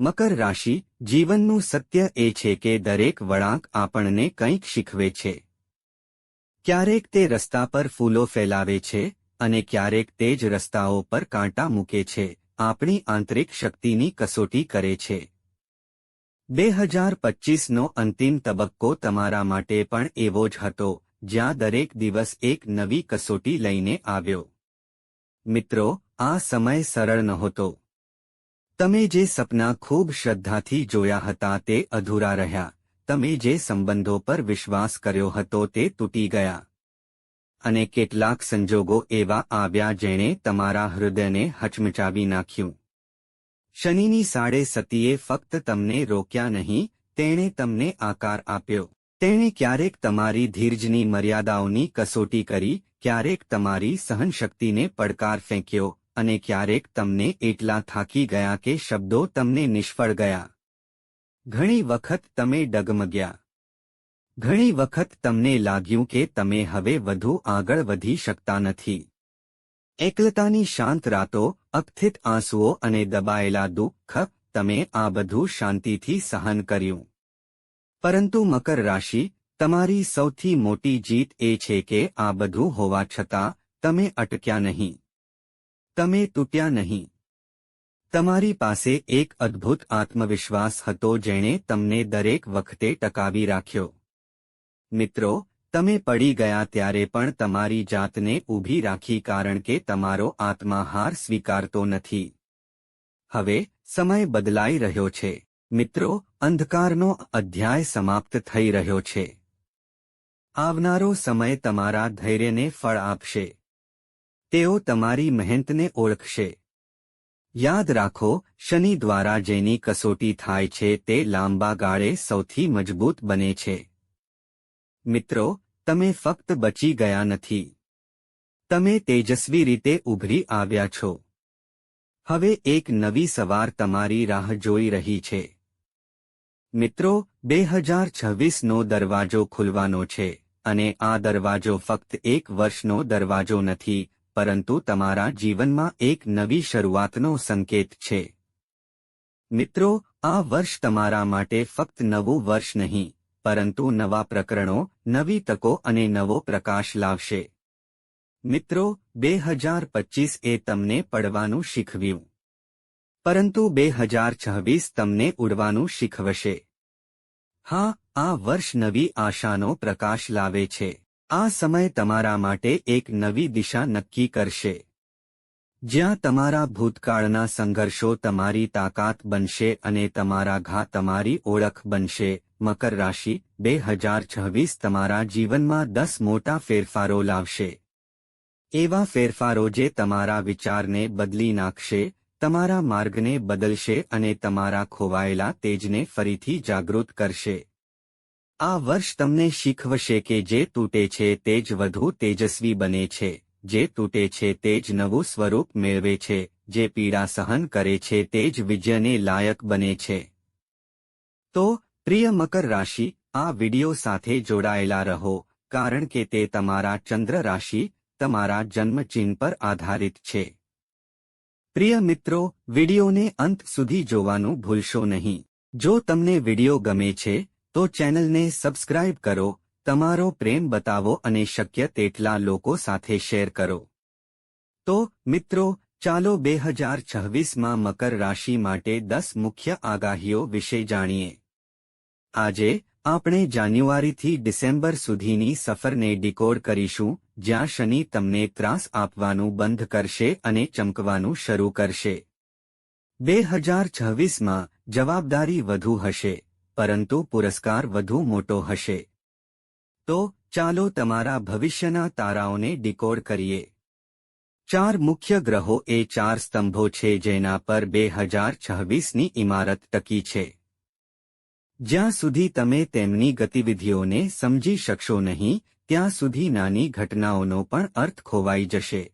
મકર રાશિ જીવનનું સત્ય એ છે કે દરેક વળાંક આપણને કંઈક શીખવે છે. ક્યારેક તે રસ્તા પર ફૂલો ફેલાવે છે અને ક્યારેક તે જ રસ્તાઓ પર કાંટા મૂકે છે, આપણી આંતરિક શક્તિની કસોટી કરે છે. બે હજાર પચ્ચીસનો અંતિમ તબક્કો તમારા માટે પણ એવો જ હતો, જ્યાં દરેક દિવસ એક નવી કસોટી લઈને આવ્યો. મિત્રો, આ સમય સરળ નહોતો. તમે જે સપના ખૂબ શ્રદ્ધાથી જોયા હતા તે અધૂરા રહ્યા. તમે જે સંબંધો પર વિશ્વાસ કર્યો હતો તે તૂટી ગયા. અને કેટલાક સંજોગો એવા આવ્યા જેણે તમારા હૃદયને હચમચાવી નાખ્યું. શનિની સાડે સતીએ ફક્ત તમને રોક્યા નહીં, તેણે તમને આકાર આપ્યો. તેણે ક્યારેક તમારી ધીરજની મર્યાદાઓની કસોટી કરી, ક્યારેક તમારી સહનશક્તિને પડકાર ફેંક્યો અને ક્યારેક તમને એટલા થાકી ગયા કે શબ્દો તમને નિષ્ફળ ગયા. ઘણી વખત તમે ડગમગ્યા. ઘણી વખત તમને લાગ્યું કે તમે હવે વધુ આગળ વધી શકતા નથી. એકલતાની શાંત રાતો, અકથિત આંસુઓ અને દબાયેલા દુઃખ તમે આ બધું શાંતિથી સહન કર્યું. પરંતુ મકર રાશિ, તમારી સૌથી મોટી જીત એ છે કે આ બધું હોવા છતાં તમે અટક્યા નહીં. તમે તૂટ્યા નહીં. તમારી પાસે એક અદ્ભુત આત્મવિશ્વાસ હતો જેણે તમને દરેક વખતે ટકાવી રાખ્યો. મિત્રો, તમે પડી ગયા ત્યારે પણ તમારી જાતને ઊભી રાખી કારણ કે તમારો આત્મા હાર સ્વીકારતો નથી. હવે, સમય બદલાઈ રહ્યો છે. મિત્રો, અંધકારનો અધ્યાય સમાપ્ત થઈ રહ્યો છે. આવનારો સમય તમારા ધૈર્યને ફળ આપશે. તેઓ તમારી મહેનતને ઓળખશે. યાદ રાખો, શનિ દ્વારા જેની કસોટી થાય છે તે લાંબા ગાળે સૌથી મજબૂત બને છે. મિત્રો, તમે ફક્ત બચી ગયા નથી. તમે તેજસ્વી રીતે ઉભરી આવ્યા છો. હવે એક નવી સવાર તમારી રાહ જોઈ રહી છે. મિત્રો, બે હજાર છવ્વીસનો દરવાજો ખુલવાનો છે, અને આ દરવાજો ફક્ત એક વર્ષનો દરવાજો નથી પરંતુ તમારા જીવનમાં એક નવી શરૂઆતનો સંકેત છે. મિત્રો, આ વર્ષ તમારા માટે ફક્ત નવું વર્ષ નહીં, પરંતુ નવા પ્રકરણો, નવી તકો અને નવો પ્રકાશ લાવશે. મિત્રો, બે હજાર પચીસ એ તમને પડવાનું શીખવ્યું. પરંતુ બે હજાર છવ્વીસ તમને ઉડવાનું શીખવશે. હા, આ વર્ષ નવી આશાનો પ્રકાશ લાવે છે. આ સમય તમારા માટે એક નવી દિશા નક્કી કરશે. જ્યાં તમારા ભૂતકાળના સંઘર્ષો તમારી તાકાત બનશે અને તમારા ઘા તમારી ઓળખ બનશે. મકર રાશિ, બે હજાર છવ્વીસ તમારા જીવનમાં દસ મોટા ફેરફારો લાવશે. એવા ફેરફારો જે તમારા વિચારને બદલી નાખશે, તમારા માર્ગને બદલશે અને તમારા ખોવાયેલા તેજને ફરીથી જાગૃત કરશે. આ વર્ષ તમને શીખવશે કે જે તૂટે છે તે જ વધુ તેજસ્વી બને છે. જે તૂટે છે તે જ નવું સ્વરૂપ મેળવે છે. જે પીડા સહન કરે છે તે જ વિજયને લાયક બને છે. તો, પ્રિય મકર રાશિ, આ વિડિયો સાથે જોડાયેલા રહો, કારણ કે તે તમારા ચંદ્ર રાશિ, તમારા જન્મચિહ્ન પર આધારિત છે. પ્રિય મિત્રો, વિડિયોને અંત સુધી જોવાનું ભૂલશો નહીં. જો તમને વિડિયો ગમે છે તો ચેનલને સબસ્ક્રાઇબ કરો, તમારો પ્રેમ બતાવો અને શક્ય તેટલા લોકો સાથે શેર કરો. તો, મિત્રો, ચાલો બે હજાર છવ્વીસમાં મકર રાશિ માટે દસ મુખ્ય આગાહીઓ વિશે જાણીએ. આજે, આપણે જાન્યુઆરીથી ડિસેમ્બર સુધીની સફરને ડિકોડ કરીશું, જ્યાં શનિ તમને ત્રાસ આપવાનું બંધ કરશે અને ચમકવાનું શરૂ કરશે. બે હજાર છવ્વીસમાં જવાબદારી વધુ હશે. પરંતુ પુરસ્કાર વધુ મોટો હશે. તો ચાલો તમારા ભવિષ્યના તારાઓને ડિકોડ કરીએ. ચાર મુખ્ય ગ્રહો એ ચાર સ્તંભો છે જેના પર બે હજાર છવ્વીસની ઇમારત ટકી છે. જ્યાં સુધી તમે તેમની ગતિવિધિઓને સમજી શકશો નહીં, ત્યાં સુધી નાની ઘટનાઓનો પણ અર્થ ખોવાઈ જશે.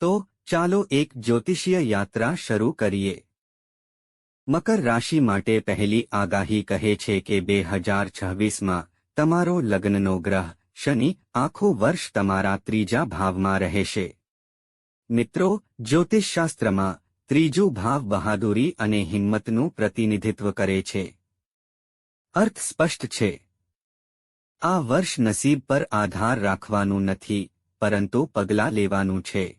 તો ચાલો એક જ્યોતિષીય યાત્રા શરૂ કરીએ. મકર રાશિ માટે પહેલી આગાહી કહે છે કે બે હજાર છવ્વીસમાં તમારો લગ્નનો ગ્રહ શનિ આખું વર્ષ તમારા ત્રીજા ભાવમાં રહેશે. મિત્રો, જ્યોતિષશાસ્ત્રમાં ત્રીજું ભાવ બહાદુરી અને હિંમતનું પ્રતિનિધિત્વ કરે છે. અર્થ સ્પષ્ટ છે. આ વર્ષ નસીબ પર આધાર રાખવાનું નથી, પરંતુ પગલાં લેવાનું છે.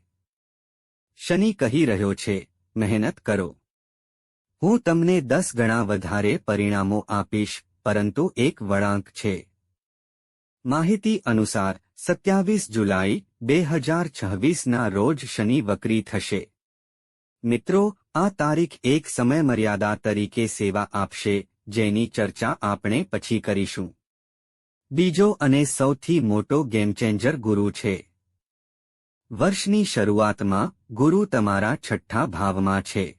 શનિ કહી રહ્યો છે, મહેનત કરો. હું તમને દસ ગણા વધારે પરિણામો આપીશ, પરંતુ એક વળાંક છે. માહિતી અનુસાર, સત્યાવીસ જુલાઈ, બે હજાર છવ્વીસના રોજ શનિ વક્રી થશે. મિત્રો, આ તારીખ એક સમયમર્યાદા તરીકે સેવા આપશે, જેની ચર્ચા આપણે પછી કરીશું. બીજો અને સૌથી મોટો ગેમચેન્જર ગુરુ છે. વર્ષની શરૂઆતમાં ગુરુ તમારા છઠ્ઠા ભાવમાં છે.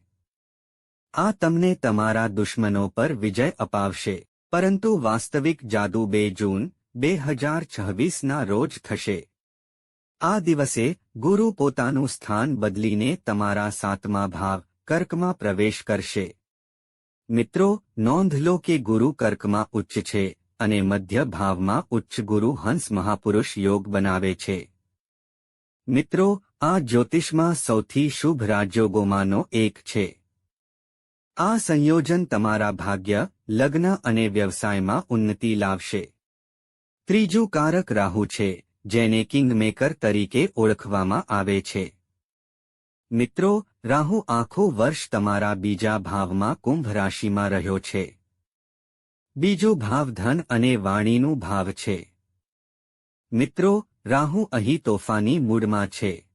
આ તમને તમારા દુશ્મનો પર વિજય અપાવશે, પરંતુ વાસ્તવિક જાદુ બે જૂન, બે હજાર છવ્વીસના રોજ થશે. આ દિવસે, ગુરુ પોતાનું સ્થાન બદલીને તમારા સાતમા ભાવ, કર્કમાં પ્રવેશ કરશે. મિત્રો, નોંધ લો કે ગુરુ કર્કમાં ઉચ્ચ છે, અને મધ્ય ભાવમાં ઉચ્ચ ગુરુ હંસ મહાપુરુષ યોગ બનાવે છે. મિત્રો, આ જ્યોતિષમાં સૌથી શુભ રાજયોગોમાંનો એક છે. આ સંયોજન તમારા ભાગ્ય, લગ્ન અને વ્યવસાયમાં ઉન્નતિ લાવશે. ત્રીજું કારક રાહુ છે, જેને કિંગમેકર તરીકે ઓળખવામાં આવે છે. મિત્રો, રાહુ આખો વર્ષ તમારા બીજા ભાવમાં કુંભ રાશિમાં રહ્યો છે. બીજો ભાવ ધન અને વાણીનું ભાવ છે. મિત્રો, રાહુ અહીં તોફાની મૂડમાં છે.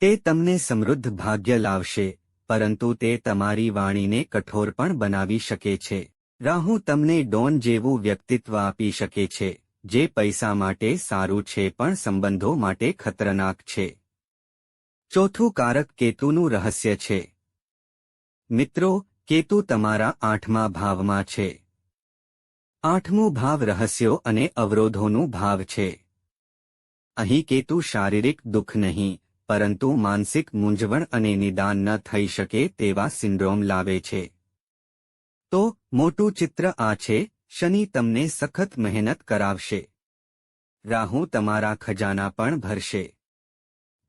તે તમને સમૃદ્ધ ભાગ્ય લાવશે. પરંતુ તે તમારી વાણીને કઠોર પણ બનાવી શકે છે. રાહુ તમને ડોન જેવું વ્યક્તિત્વ આપી શકે છે, જે પૈસા માટે સારું છે પણ સંબંધો માટે ખતરનાક છે. ચોથું કારક કેતુનું રહસ્ય છે. મિત્રો, કેતુ તમારા આઠમા ભાવમાં છે. આઠમું ભાવ રહસ્યો અને અવરોધોનું ભાવ છે. અહીં કેતુ શારીરિક દુઃખ નહીં પરંતુ માનસિક મૂંઝવણ અને નિદાન ન થઈ શકે તેવા સિન્ડ્રોમ લાવે છે. તો, મોટું ચિત્ર આ છે, શનિ તમને સખત મહેનત કરાવશે. રાહુ તમારા ખજાના પણ ભરશે.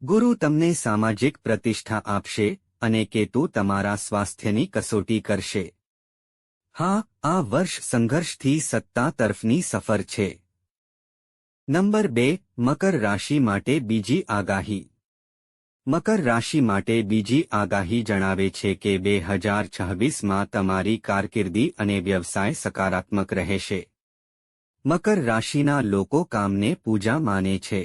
ગુરુ તમને સામાજિક પ્રતિષ્ઠા આપશે અને કેતુ તમારા સ્વાસ્થ્યની કસોટી કરશે. હા, આ વર્ષ સંઘર્ષથી સત્તા તરફની સફર છે. નંબર બે, મકર રાશિ માટે બીજી આગાહી. મકર રાશિ માટે બીજી આગાહી જણાવે છે કે બે હજાર છવ્વીસમાં તમારી કારકિર્દી અને વ્યવસાય સકારાત્મક રહેશે. મકર રાશિના લોકો કામને પૂજા માને છે.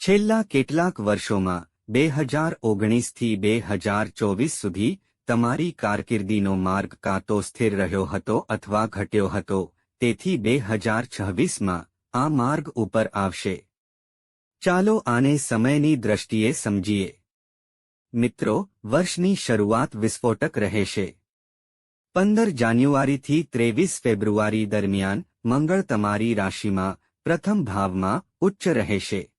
છેલ્લા કેટલાક વર્ષોમાં, બે હજાર ઓગણીસથી બે હજાર ચોવીસ સુધી તમારી કારકિર્દીનો માર્ગ કાં તો સ્થિર રહ્યો હતો અથવા ઘટ્યો હતો, તેથી બે હજાર છવ્વીસમાં આ માર્ગ ઉપર આવશે. ચાલો આને સમયની દ્રષ્ટિએ સમજીએ. મિત્રો, વર્ષની શરૂઆત વિસ્ફોટક રહેશે. પંદર જાન્યુઆરીથી ત્રેવીસ ફેબ્રુઆરી દરમિયાન મંગળ તમારી રાશિમાં પ્રથમ ભાવમાં ઉચ્ચ રહેશે.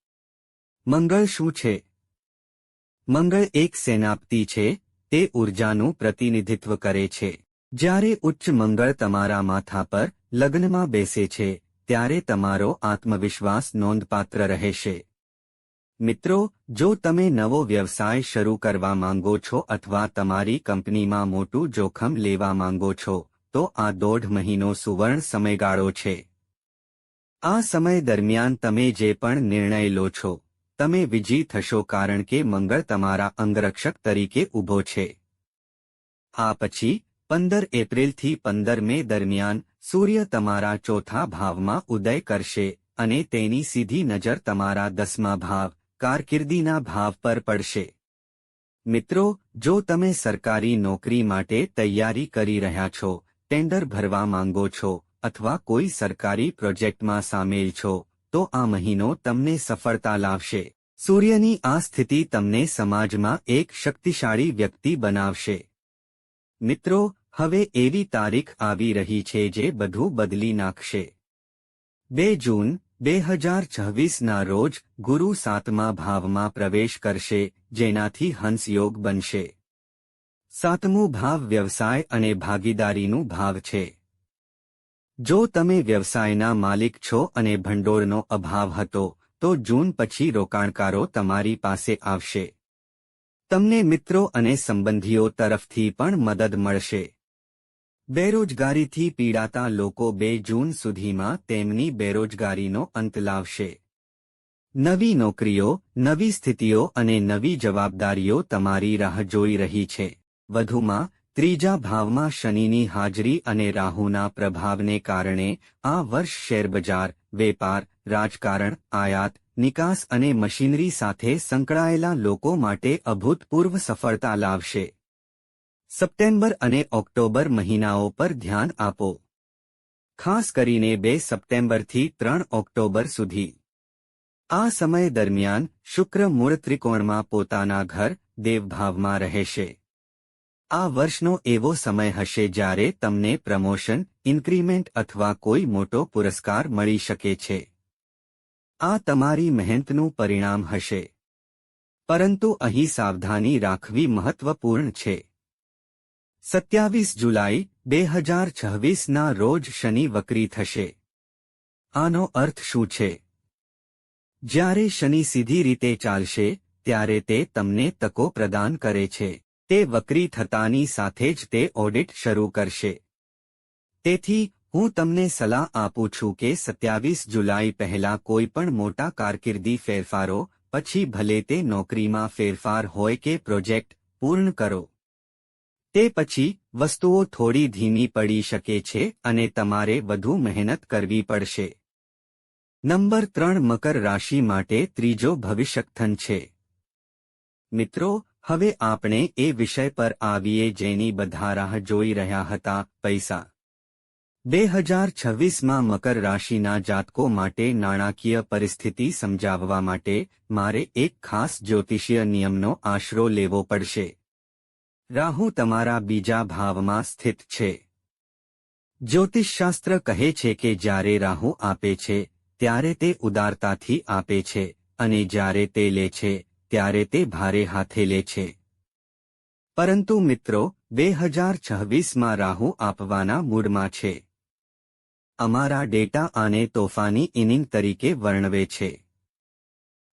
મંગળ શું છે? મંગળ એક સેનાપતિ છે, તે ઉર્જાનું પ્રતિનિધિત્વ કરે છે. જ્યારે ઉચ્ચ મંગળ તમારા માથા પર લગ્નમાં બેસે છે, ત્યારે તમારો આત્મવિશ્વાસ નોંધપાત્ર રહેશે. મિત્રો, જો તમે નવો વ્યવસાય શરૂ કરવા માંગો છો અથવા તમારી કંપનીમાં મોટું જોખમ લેવા માંગો છો, તો આ દોઢ મહિનો સુવર્ણ સમયગાળો છે. આ સમય દરમિયાન તમે જે પણ નિર્ણય લો છો, તમે વિજયી થશો કારણ કે મંગળ તમારા અંગરક્ષક તરીકે ઊભો છે. આ પછી, પંદર એપ્રિલથી પંદર મે દરમિયાન, સૂર્ય તમારા ચોથા ભાવમાં ઉદય કરશે અને તેની સીધી નજર તમારા દસમા ભાવ કારકિર્દીના ભાવ પર પડશે. મિત્રો, જો તમે સરકારી નોકરી માટે તૈયારી કરી રહ્યા છો, ટેન્ડર ભરવા માંગો છો, અથવા કોઈ સરકારી પ્રોજેક્ટમાં સામેલ છો, તો આ મહિનો તમને સફળતા લાવશે. સૂર્યની આ સ્થિતિ તમને સમાજમાં એક શક્તિશાળી વ્યક્તિ બનાવશે. મિત્રો, હવે એવી તારીખ આવી રહી છે જે બધું બદલી નાખશે. બે જૂન બે હજાર છવ્વીસના રોજ ગુરુ સાતમા ભાવમાં પ્રવેશ કરશે, જેનાથી હંસયોગ બનશે. સાતમું ભાવ વ્યવસાય અને ભાગીદારીનું ભાવ છે. જો તમે વ્યવસાયના માલિક છો અને ભંડોળનો અભાવ હતો, તો જૂન પછી રોકાણકારો તમારી પાસે આવશે. તમને મિત્રો અને સંબંધીઓ તરફથી પણ મદદ મળશે. બેરોજગારીથી પીડાતા લોકો બે જૂન સુધીમાં તેમની બેરોજગારીનો અંત લાવશે. નવી નોકરીઓ, નવી સ્થિતિઓ અને નવી જવાબદારીઓ તમારી રાહ જોઈ રહી છે. વધુમાં, ત્રીજા ભાવમાં શનિની હાજરી અને રાહુના પ્રભાવને કારણે આ વર્ષ શેરબજાર, વેપાર, રાજકારણ, આયાત, નિકાસ અને મશીનરી સાથે સંકળાયેલા લોકો માટે અભૂતપૂર્વ સફળતા લાવશે. સપ્ટેમ્બર અને ઓક્ટોબર મહિનાઓ પર ધ્યાન આપો. ખાસ કરીને બે સપ્ટેમ્બરથી ત્રણ ઓક્ટોબર સુધી. આ સમય દરમિયાન શુક્ર મૂળ ત્રિકોણમાં પોતાના ઘર, દેવભાવમાં રહેશે. આ વર્ષનો એવો સમય હશે જ્યારે તમને પ્રમોશન, ઇન્ક્રીમેન્ટ અથવા કોઈ મોટો પુરસ્કાર મળી શકે છે. આ તમારી મહેનતનું પરિણામ હશે. પરંતુ અહીં સાવધાની રાખવી મહત્વપૂર્ણ છે. સત્યાવીસ જુલાઈ, બે હજાર છવ્વીસના રોજ શનિ વક્રી થશે. આનો અર્થ શું છે? જ્યારે શનિ સીધી રીતે ચાલશે, ત્યારે તે તમને તકો પ્રદાન કરે છે. તે વક્રી થતાની સાથે જ તે ઓડિટ શરૂ કરશે. તેથી, હું તમને સલાહ આપું છું કે સત્યાવીસ જુલાઈ પહેલા કોઈ પણ મોટા કારકિર્દી ફેરફારો, પછી ભલે તે નોકરીમાં ફેરફાર હોય કે પ્રોજેક્ટ, પૂર્ણ કરો. તે પછી વસ્તુઓ થોડી ધીમી પડી શકે છે અને તમારે વધુ મહેનત કરવી પડશે. નંબર ત્રણ, મકર રાશિ માટે ત્રીજો ભવિષ્યકથન છે. મિત્રો, હવે આપણે એ વિષય પર આવીએ જેની બધા રાહ જોઈ રહ્યા હતા, પૈસા. બે હજાર છવ્વીસમાં મકર રાશિના જાતકો માટે નાણાકીય પરિસ્થિતિ સમજાવવા માટે મારે એક ખાસ જ્યોતિષીય નિયમનો આશરો લેવો પડશે. રાહુ તમારા બીજા ભાવમાં સ્થિત છે. જ્યોતિષશાસ્ત્ર કહે છે કે જ્યારે રાહુ આપે છે, ત્યારે તે ઉદારતાથી આપે છે અને જ્યારે તે લે છે, ત્યારે તે ભારે હાથે લે છે. પરંતુ મિત્રો બે હજાર છવ્વીસમાં રાહુ આપવાના મૂડમાં છે. અમારા ડેટા આને તોફાની ઇનિંગ તરીકે વર્ણવે છે.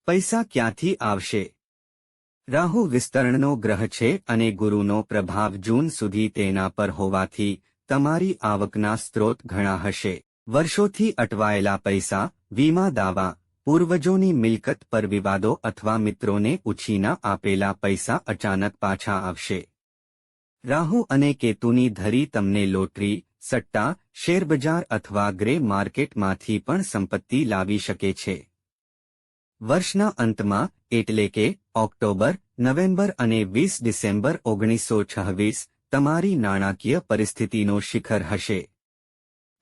પૈસા ક્યાંથી આવશે? રાહુ વિસ્તરણનો ગ્રહ છે અને ગુરુનો પ્રભાવ જૂન સુધી તેના પર હોવાથી તમારી આવકના સ્ત્રોત ઘણા હશે. વર્ષોથી અટવાયેલા પૈસા, વીમા દાવા, પૂર્વજોની મિલકત પર વિવાદો અથવા મિત્રોને ઉછીના આપેલા પૈસા અચાનક પાછા આવશે. રાહુ અને કેતુની ધરી તમને લોટરી, સટ્ટા, શેરબજાર અથવા ગ્રે માર્કેટમાંથી પણ સંપત્તિ લાવી શકે છે. વર્ષના અંતમાં એટલે કે, ઓક્ટોબર, નવેમ્બર અને વીસ ડિસેમ્બર ઓગણીસો છવ્વીસ તમારી નાણાકીય પરિસ્થિતિનો શિખર હશે.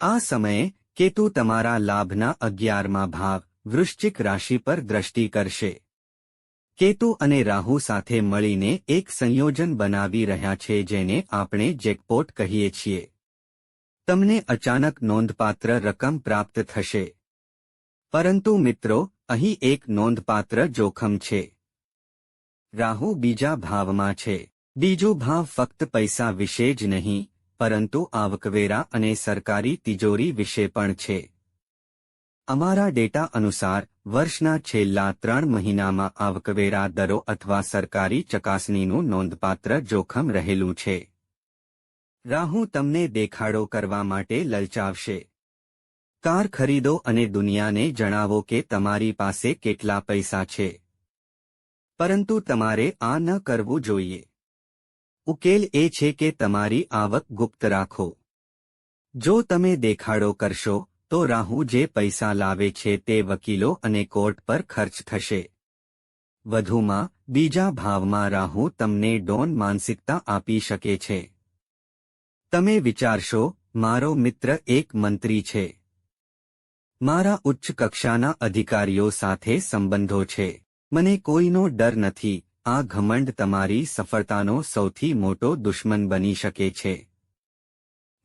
આ સમયે, કેતુ તમારા લાભના અગિયારમાં ભાવ વૃશ્ચિક રાશિ પર દ્રષ્ટિ કરશે. કેતુ અને રાહુ સાથે મળીને એક સંયોજન બનાવી રહ્યા છે જેને આપણે જેકપોટ કહીએ છીએ. તમને અચાનક નોંધપાત્ર રકમ પ્રાપ્ત થશે. પરંતુ મિત્રો અહીં એક નોંધપાત્ર જોખમ છે. રાહુ બીજા ભાવમાં છે. બીજો ભાવ ફક્ત પૈસા વિશે જ નહીં, પરંતુ આવકવેરા અને સરકારી તિજોરી વિશે પણ છે. અમારા ડેટા અનુસાર, વર્ષના છેલ્લા ત્રણ મહિનામાં આવકવેરા દરો અથવા સરકારી ચકાસણીનું નોંધપાત્ર જોખમ રહેલું છે. રાહુ તમને દેખાડો કરવા માટે લલચાવશે. કાર ખરીદો અને દુનિયાને જણાવો કે તમારી પાસે કેટલા પૈસા છે. પરંતુ તમારે આ ન કરવું જોઈએ. ઉકેલ એ છે કે તમારી આવક ગુપ્ત રાખો. જો તમે દેખાડો કરશો, તો રાહુ જે પૈસા લાવે છે તે વકીલો અને કોર્ટ પર ખર્ચ થશે. વધુમાં, બીજા ભાવમાં રાહુ તમને ડોન માનસિકતા આપી શકે છે. તમે વિચારશો, મારો મિત્ર એક મંત્રી છે. મારા ઉચ્ચ કક્ષાના અધિકારીઓ સાથે સંબંધો છે. મને કોઈનો ડર નથી. આ ઘમંડ તમારી સફળતાનો સૌથી મોટો દુશ્મન બની શકે છે.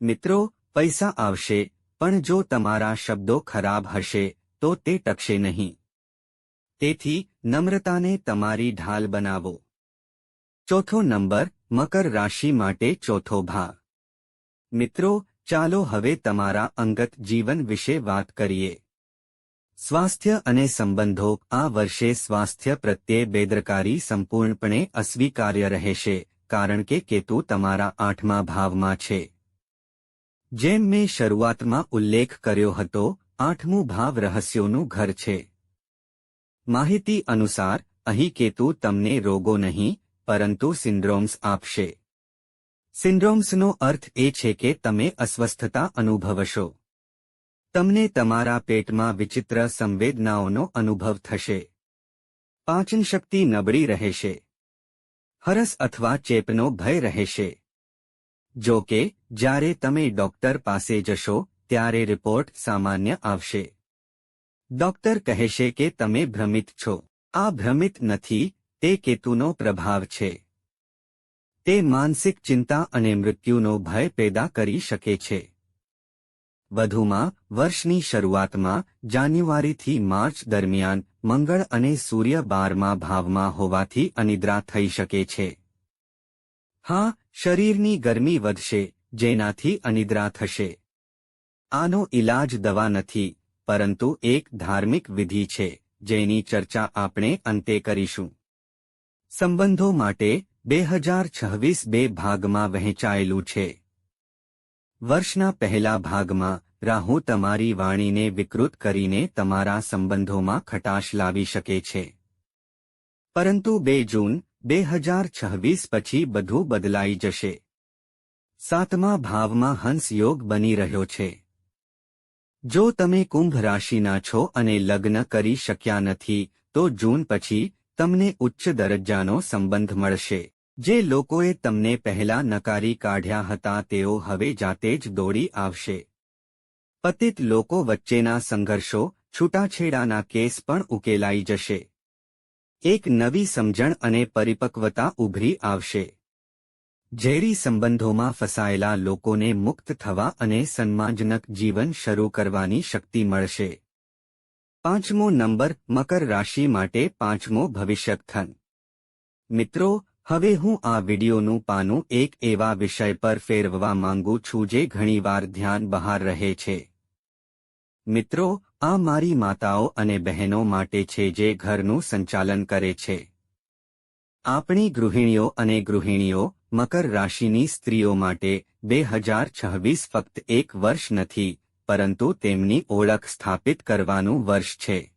મિત્રો, પૈસા આવશે, પણ જો તમારા શબ્દો ખરાબ હશે, તો તે ટકશે નહીં. તેથી, નમ્રતાને તમારી ઢાલ બનાવો. ચોથો નંબર, મકર રાશિ માટે ચોથો ભાગ. મિત્રો ચાલો હવે તમારા અંગત જીવન વિશે વાત કરીએ. સ્વાસ્થ્ય અને સંબંધો, આ વર્ષે સ્વાસ્થ્ય પ્રત્યે બેદરકારી સંપૂર્ણપણે અસ્વીકાર્ય રહેશે, કારણ કે કેતુ તમારા આઠમા ભાવમાં છે. જેમ મેં શરૂઆતમાં ઉલ્લેખ કર્યો હતો, આઠમું ભાવ રહસ્યોનું ઘર છે. માહિતી અનુસાર, અહીં કેતુ તમને રોગો નહીં, પરંતુ સિન્ડ્રોમ્સ આપશે. સિન્ડ્રોમ્સનો અર્થ એ છે કે તમે અસ્વસ્થતા અનુભવશો. તમને તમારા પેટમાં વિચિત્ર સંવેદનાઓનો અનુભવ થશે. પાચનશક્તિ નબળી રહેશે. હરસ અથવા ચેપનો ભય રહેશે. જો કે, જ્યારે તમે ડોક્ટર પાસે જશો, ત્યારે રિપોર્ટ સામાન્ય આવશે. ડોક્ટર કહેશે કે તમે ભ્રમિત છો. આ ભ્રમિત નથી, તે કેતુનો પ્રભાવ છે. તે માનસિક ચિંતા અને મૃત્યુનો ભય પેદા કરી શકે છે. વધુમાં, વર્ષની શરૂઆતમાં, જાન્યુઆરીથી માર્ચ દરમિયાન, મંગળ અને સૂર્ય બારમા ભાવમાં હોવાથી અનિદ્રા થઈ શકે છે. હા, શરીરની ગરમી વધશે, જેનાથી અનિદ્રા થશે. આનો ઇલાજ દવા નથી, પરંતુ એક ધાર્મિક વિધિ છે, જેની ચર્ચા આપણે અંતે કરીશું. સંબંધો માટે બે હજાર છવ્વીસ બે ભાગમાં વહેંચાયેલું છે. વર્ષના પહેલા ભાગમાં રાહુ તમારી વાણીને વિકૃત કરીને તમારા સંબંધોમાં ખટાશ લાવી શકે છે. પરંતુ બે જૂન, બે હજાર છવ્વીસ પછી બધું બદલાઈ જશે. સાતમા ભાવમાં હંસ યોગ બની રહ્યો છે. જો તમે કુંભ રાશિના છો અને લગ્ન કરી શક્યા નથી, તો જૂન પછી તમને ઉચ્ચ દરજ્જાનો સંબંધ મળશે. જે લોકોએ તમને પહેલા નકારી કાઢ્યા હતા તેઓ હવે જાતે જ દોડી આવશે. પતિત લોકો વચ્ચેના સંઘર્ષો, છૂટાછેડાના કેસ પણ ઉકેલાઈ જશે. એક નવી સમજણ અને પરિપક્વતા ઉભરી આવશે. ઝેરી સંબંધોમાં ફસાયેલા લોકોને મુક્ત થવા અને સન્માનજનક જીવન શરૂ કરવાની શક્તિ મળશે. પાંચમો નંબર, મકર રાશિ માટે પાંચમો ભવિષ્યકથન મિત્રો હવે હું આ વિડીયોનું પાનું એક એવા વિષય પર ફેરવવા માંગુ છું જે ઘણીવાર ધ્યાન બહાર રહે છે. મિત્રો, આ મારી માતાઓ અને બહેનો માટે છે જે ઘરનું સંચાલન કરે છે. આપણી ગૃહિણીઓ અને ગૃહિણીઓ, મકર રાશિની સ્ત્રીઓ માટે બે હજાર છવ્વીસ ફક્ત એક વર્ષ નથી, પરંતુ તેમની ઓળખ સ્થાપિત કરવાનું વર્ષ છે.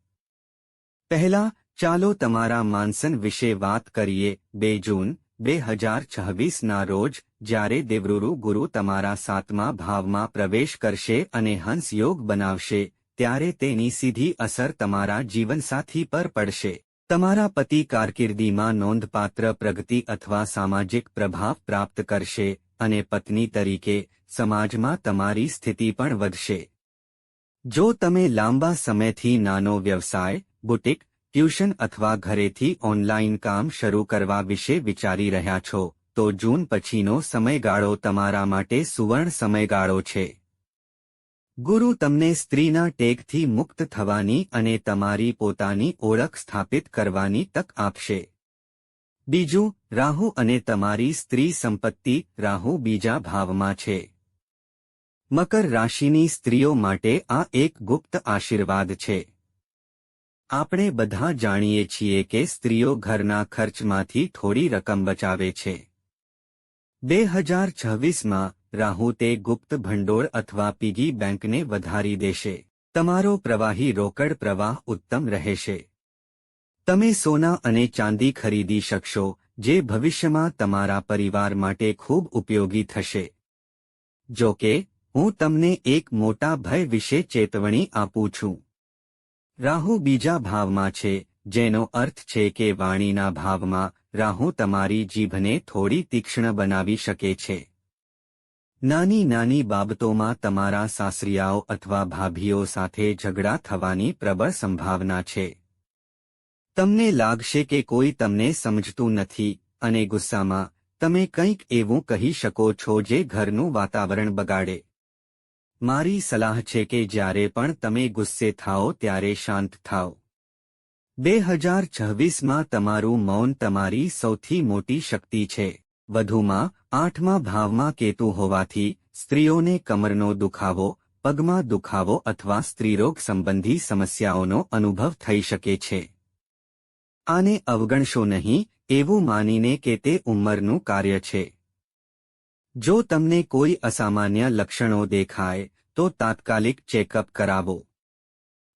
પહેલા ચાલો તમારા માનસન વિશે વાત કરીએ બે જૂન, બે હજાર છવ્વીસના રોજ, જ્યારે દેવરૂરુ ગુરુ તમારા સાતમા ભાવમાં પ્રવેશ કરશે અને હંસ યોગ બનાવશે, ત્યારે તેની સીધી અસર તમારા જીવનસાથી પર પડશે. તમારા પતિ કારકિર્દીમાં નોંધપાત્ર પ્રગતિ અથવા સામાજિક પ્રભાવ પ્રાપ્ત કરશે અને પત્ની તરીકે સમાજમાં તમારી સ્થિતિ પણ વધશે. જો તમે લાંબા સમયથી નાનો વ્યવસાય, બુટિક ટ્યુશન અથવા ઘરેથી ઓનલાઇન કામ શરૂ કરવા વિશે વિચારી રહ્યા છો, તો જૂન પછીનો સમયગાળો તમારા માટે સુવર્ણ સમયગાળો છે. ગુરુ તમને સ્ત્રીના ટેગથી મુક્ત થવાની અને તમારી પોતાની ઓળખ સ્થાપિત કરવાની તક આપશે. બીજું, રાહુ અને તમારી સ્ત્રી સંપત્તિ, રાહુ બીજા ભાવમાં છે. મકર રાશિની સ્ત્રીઓ માટે આ એક ગુપ્ત આશીર્વાદ છે. આપણે બધા જાણીએ છીએ કે સ્ત્રીઓ ઘરના ખર્ચમાંથી થોડી રકમ બચાવે છે. બે હજાર છવ્વીસમાં રાહુ તે ગુપ્ત ભંડોળ અથવા પીગી બેંકને વધારી દેશે. તમારો પ્રવાહી રોકડ પ્રવાહ ઉત્તમ રહેશે. તમે સોના અને ચાંદી ખરીદી શકશો, જે ભવિષ્યમાં તમારા પરિવાર માટે ખૂબ ઉપયોગી થશે. જો કે હું તમને એક મોટા ભય વિશે ચેતવણી આપું છું. રાહુ બીજા ભાવમાં છે, જેનો અર્થ છે કે વાણીના ભાવમાં રાહુ તમારી જીભને થોડી તીક્ષ્ણ બનાવી શકે છે. નાની નાની બાબતોમાં તમારા સાસરિયાઓ અથવા ભાભીઓ સાથે ઝઘડા થવાની પ્રબળ સંભાવના છે. તમને લાગશે કે કોઈ તમને સમજતું નથી અને ગુસ્સામાં તમે કંઈક એવું કહી શકો છો જે ઘરનું વાતાવરણ બગાડે. મારી સલાહ છે કે જ્યારે પણ તમે ગુસ્સે થાઓ ત્યારે શાંત થાઓ. બે હજાર છવ્વીસમાં તમારું મૌન તમારી સૌથી મોટી શક્તિ છે. વધુમાં, આઠમા ભાવમાં કેતુ હોવાથી, સ્ત્રીઓને કમરનો દુખાવો, પગમાં દુખાવો અથવા સ્ત્રીરોગ સંબંધી સમસ્યાઓનો અનુભવ થઈ શકે છે. આને અવગણશો નહીં, એવું માનીને કે તે ઉંમરનું કાર્ય છે. જો તમને કોઈ અસામાન્ય લક્ષણો દેખાય, તો તાત્કાલિક ચેકઅપ કરાવો.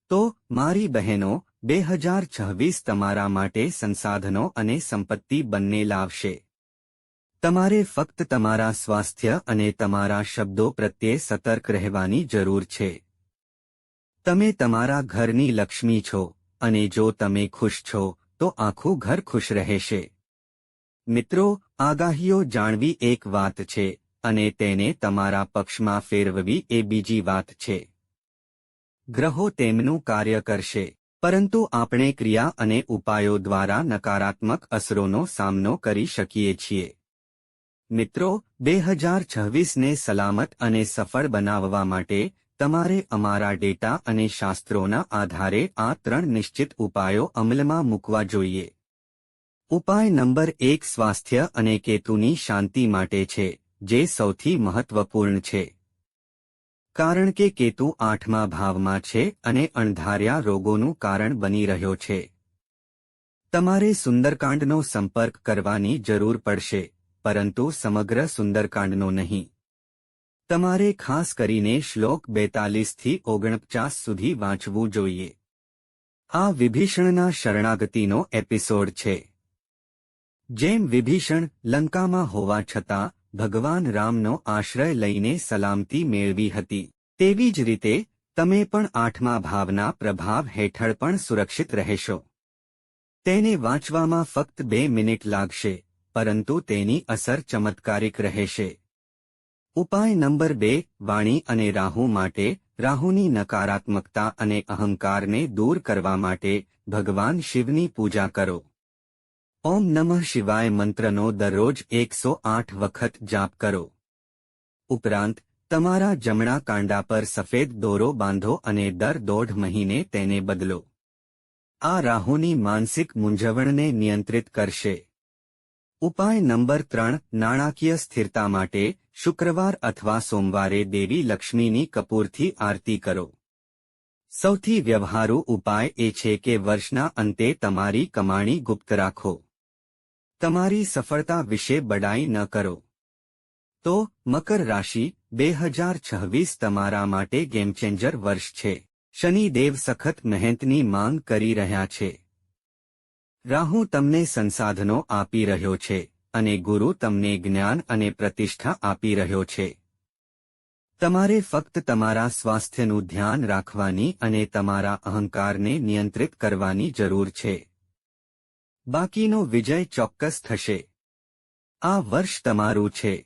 તો, મારી બહેનો, બે હજાર છવ્વીસ તમારા માટે સંસાધનો અને સંપત્તિ બંને લાવશે. તમારે ફક્ત તમારા સ્વાસ્થ્ય અને તમારા શબ્દો પ્રત્યે સતર્ક રહેવાની જરૂર છે. તમે તમારા ઘરની લક્ષ્મી છો, અને જો તમે ખુશ છો, તો આખું ઘર ખુશ રહેશે. મિત્રો, આગાહીઓ જાણવી એક વાત છે અને તેને તમારા પક્ષમાં ફેરવવી એ બીજી વાત છે. ગ્રહો તેમનું કાર્ય કરશે, પરંતુ આપણે ક્રિયા અને ઉપાયો દ્વારા નકારાત્મક અસરોનો સામનો કરી શકીએ છીએ. મિત્રો, બે હજાર છવ્વીસને સલામત અને સફળ બનાવવા માટે તમારે અમારા ડેટા અને શાસ્ત્રોના આધારે આ ત્રણ નિશ્ચિત ઉપાયો અમલમાં મૂકવા જોઈએ. ઉપાય નંબર એક સ્વાસ્થ્ય અને કેતુની શાંતિ માટે છે, જે સૌથી મહત્વપૂર્ણ છે. કારણ કે કેતુ આઠમા ભાવમાં છે અને અણધાર્યા રોગોનું કારણ બની રહ્યો છે. તમારે સુંદરકાંડનો સંપર્ક કરવાની જરૂર પડશે, પરંતુ સમગ્ર સુંદરકાંડનો નહીં. તમારે ખાસ કરીને શ્લોક બેતાલીસથી ઓગણપચાસ સુધી વાંચવું જોઈએ. આ વિભીષણના શરણાગતિનો એપિસોડ છે. જેમ વિભીષણ લંકામાં હોવા છતાં ભગવાન રામનો આશ્રય લઈને સલામતી મેળવી હતી, તેવી જ રીતે તમે પણ આઠમા ભાવના પ્રભાવ હેઠળ પણ સુરક્ષિત રહેશો. તેને વાંચવામાં ફક્ત બે મિનિટ લાગશે, પરંતુ તેની અસર ચમત્કારિક રહેશે. ઉપાય નંબર બે, વાણી અને રાહુ માટે રાહુની નકારાત્મકતા અને અહંકારને દૂર કરવા માટે ભગવાન શિવની પૂજા કરો. ઓમ નમઃ શિવાય મંત્રનો દરરોજ એકસો આઠ વખત જાપ કરો. ઉપરાંત, તમારા જમણા કાંડા પર સફેદ દોરો બાંધો અને દર દોઢ મહિને તેને બદલો. આ રાહુની માનસિક મૂંઝવણને નિયંત્રિત કરશે. ઉપાય નંબર ત્રણ, નાણાકીય સ્થિરતા માટે શુક્રવાર અથવા સોમવારે દેવી લક્ષ્મીની કપૂરથી આરતી કરો. સૌથી વ્યવહારુ ઉપાય એ છે કે વર્ષના અંતે તમારી કમાણી ગુપ્ત રાખો. તમારી સફળતા વિશે બડાઈ ન કરો. તો, મકર રાશિ, બે હજાર છવ્વીસ તમારા માટે ગેમચેન્જર વર્ષ છે. શનિદેવ સખત મહેનતની માંગ કરી રહ્યા છે. રાહુ તમને સંસાધનો આપી રહ્યો છે અને ગુરુ તમને જ્ઞાન અને પ્રતિષ્ઠા આપી રહ્યો છે. તમારે ફક્ત તમારા સ્વાસ્થ્યનું ધ્યાન રાખવાની અને તમારા અહંકારને નિયંત્રિત કરવાની જરૂર છે. બાકીનો વિજય ચોક્કસ થશે. આ વર્ષ તમારું છે.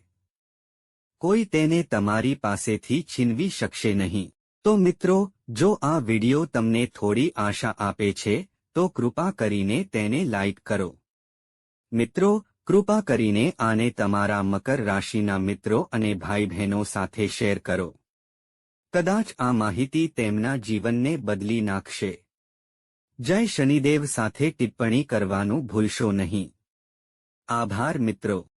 કોઈ તેને તમારી પાસેથી છીનવી શકશે નહીં. તો મિત્રો, જો આ વિડિયો તમને થોડી આશા આપે છે, તો કૃપા કરીને તેને લાઇક કરો. મિત્રો, કૃપા કરીને આને તમારા મકર રાશિના મિત્રો અને ભાઈ બહેનો સાથે શેર કરો. કદાચ આ માહિતી તેમના જીવનને બદલી નાખશે. જય શનિદેવ સાથે ટિપ્પણી કરવાનું ભૂલશો નહીં. આભાર મિત્રો.